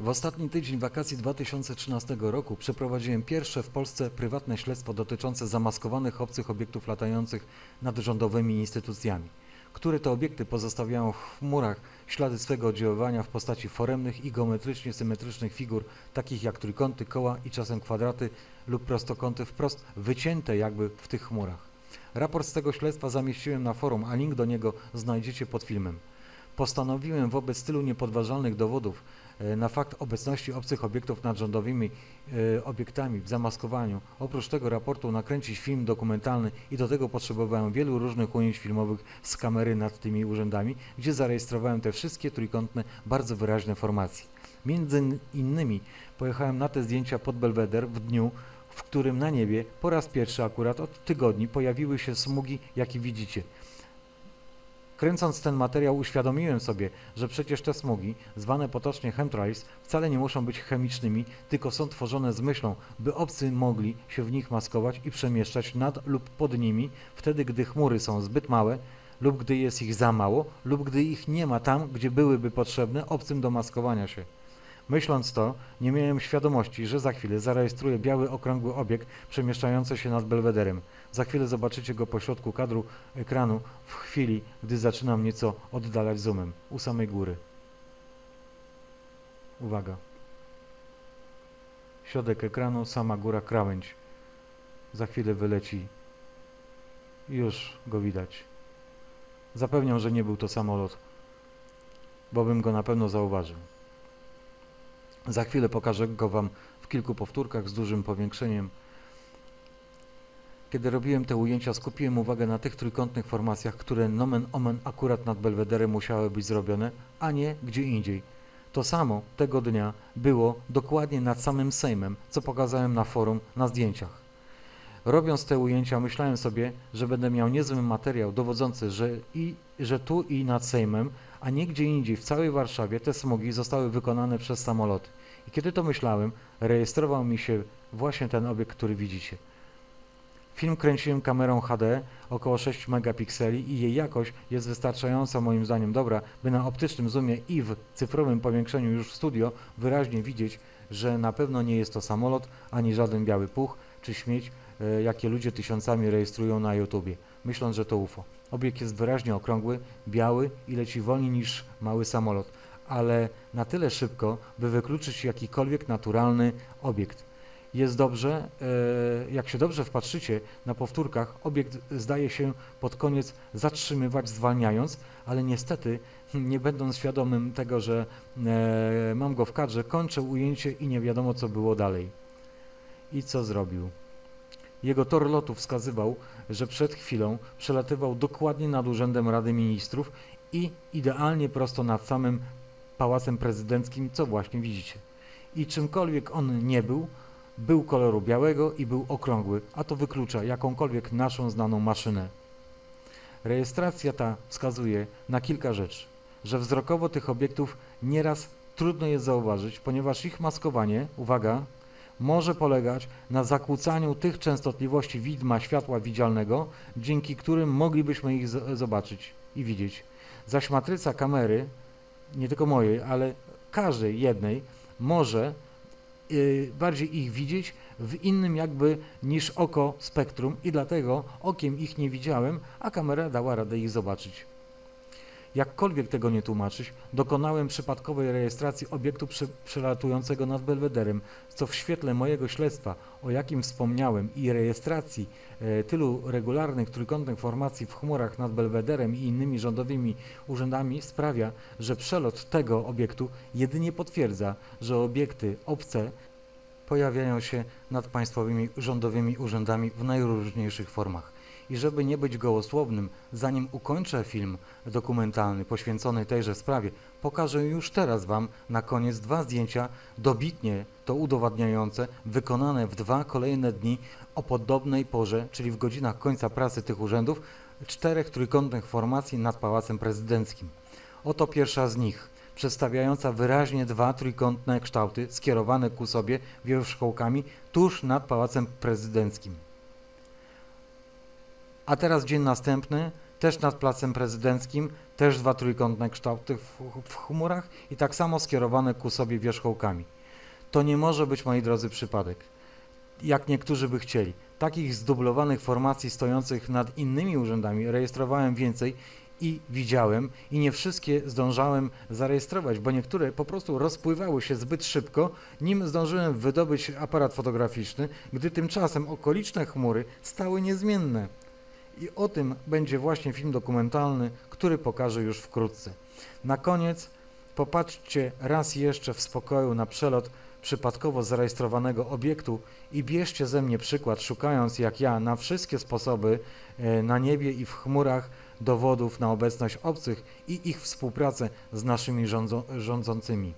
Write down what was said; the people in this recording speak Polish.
W ostatni tydzień wakacji 2013 roku przeprowadziłem pierwsze w Polsce prywatne śledztwo dotyczące zamaskowanych obcych obiektów latających nad rządowymi instytucjami. Które to obiekty pozostawiają w chmurach ślady swego oddziaływania w postaci foremnych i geometrycznie symetrycznych figur, takich jak trójkąty, koła i czasem kwadraty lub prostokąty wprost wycięte jakby w tych chmurach. Raport z tego śledztwa zamieściłem na forum, a link do niego znajdziecie pod filmem. Postanowiłem wobec tylu niepodważalnych dowodów na fakt obecności obcych obiektów nad rządowymi e, obiektami w zamaskowaniu, oprócz tego raportu nakręcić film dokumentalny i do tego potrzebowałem wielu różnych ujęć filmowych z kamery nad tymi urzędami, gdzie zarejestrowałem te wszystkie trójkątne, bardzo wyraźne formacje. Między innymi pojechałem na te zdjęcia pod Belweder w dniu, w którym na niebie po raz pierwszy akurat od tygodni pojawiły się smugi, jakie widzicie. Kręcąc ten materiał uświadomiłem sobie, że przecież te smugi, zwane potocznie chemtrails, wcale nie muszą być chemicznymi, tylko są tworzone z myślą, by obcy mogli się w nich maskować i przemieszczać nad lub pod nimi, wtedy gdy chmury są zbyt małe, lub gdy jest ich za mało, lub gdy ich nie ma tam, gdzie byłyby potrzebne obcym do maskowania się. Myśląc to, nie miałem świadomości, że za chwilę zarejestruję biały okrągły obiekt przemieszczający się nad belwederem. Za chwilę zobaczycie go pośrodku kadru ekranu w chwili, gdy zaczynam nieco oddalać zoomem u samej góry. Uwaga. Środek ekranu, sama góra krawędź. Za chwilę wyleci. Już go widać. Zapewniam, że nie był to samolot, bo bym go na pewno zauważył. Za chwilę pokażę go Wam w kilku powtórkach z dużym powiększeniem. Kiedy robiłem te ujęcia, skupiłem uwagę na tych trójkątnych formacjach, które nomen omen akurat nad Belwederem musiały być zrobione, a nie gdzie indziej. To samo tego dnia było dokładnie nad samym Sejmem, co pokazałem na forum na zdjęciach. Robiąc te ujęcia, myślałem sobie, że będę miał niezły materiał dowodzący, że, i, że tu i nad Sejmem, a nie gdzie indziej w całej Warszawie te smugi zostały wykonane przez samoloty. I kiedy to myślałem, rejestrował mi się właśnie ten obiekt, który widzicie. Film kręciłem kamerą HD około 6 megapikseli i jej jakość jest wystarczająco moim zdaniem dobra, by na optycznym zoomie i w cyfrowym powiększeniu już w studio wyraźnie widzieć, że na pewno nie jest to samolot, ani żaden biały puch czy śmieć, jakie ludzie tysiącami rejestrują na YouTubie, myśląc, że to UFO. Obiekt jest wyraźnie okrągły, biały i leci wolniej niż mały samolot, ale na tyle szybko, by wykluczyć jakikolwiek naturalny obiekt. Jest dobrze, e, jak się dobrze wpatrzycie na powtórkach, obiekt zdaje się pod koniec zatrzymywać, zwalniając, ale niestety, nie będąc świadomym tego, że e, mam go w kadrze, kończę ujęcie i nie wiadomo, co było dalej. I co zrobił? Jego tor lotu wskazywał, że przed chwilą przelatywał dokładnie nad Urzędem Rady Ministrów i idealnie prosto nad samym Pałacem Prezydenckim, co właśnie widzicie. I czymkolwiek on nie był, był koloru białego i był okrągły, a to wyklucza jakąkolwiek naszą znaną maszynę. Rejestracja ta wskazuje na kilka rzeczy, że wzrokowo tych obiektów nieraz trudno jest zauważyć, ponieważ ich maskowanie, uwaga, może polegać na zakłócaniu tych częstotliwości widma światła widzialnego, dzięki którym moglibyśmy ich zobaczyć i widzieć. Zaś matryca kamery, nie tylko mojej, ale każdej jednej, może y, bardziej ich widzieć w innym jakby niż oko spektrum i dlatego okiem ich nie widziałem, a kamera dała radę ich zobaczyć. Jakkolwiek tego nie tłumaczyć, dokonałem przypadkowej rejestracji obiektu przelatującego nad Belwederem, co w świetle mojego śledztwa, o jakim wspomniałem, i rejestracji e, tylu regularnych trójkątnych formacji w chmurach nad Belwederem i innymi rządowymi urzędami sprawia, że przelot tego obiektu jedynie potwierdza, że obiekty obce pojawiają się nad państwowymi rządowymi urzędami w najróżniejszych formach. I żeby nie być gołosłownym, zanim ukończę film dokumentalny poświęcony tejże sprawie, pokażę już teraz Wam na koniec dwa zdjęcia dobitnie to udowadniające, wykonane w dwa kolejne dni o podobnej porze, czyli w godzinach końca pracy tych urzędów, czterech trójkątnych formacji nad Pałacem Prezydenckim. Oto pierwsza z nich, przedstawiająca wyraźnie dwa trójkątne kształty skierowane ku sobie wierzchołkami tuż nad Pałacem Prezydenckim. A teraz dzień następny, też nad Placem Prezydenckim, też dwa trójkątne kształty w, w chmurach i tak samo skierowane ku sobie wierzchołkami. To nie może być, moi drodzy, przypadek. Jak niektórzy by chcieli. Takich zdublowanych formacji stojących nad innymi urzędami rejestrowałem więcej i widziałem i nie wszystkie zdążałem zarejestrować, bo niektóre po prostu rozpływały się zbyt szybko, nim zdążyłem wydobyć aparat fotograficzny, gdy tymczasem okoliczne chmury stały niezmienne. I o tym będzie właśnie film dokumentalny, który pokażę już wkrótce. Na koniec popatrzcie raz jeszcze w spokoju na przelot przypadkowo zarejestrowanego obiektu i bierzcie ze mnie przykład, szukając jak ja na wszystkie sposoby e, na niebie i w chmurach dowodów na obecność obcych i ich współpracę z naszymi rządzo- rządzącymi.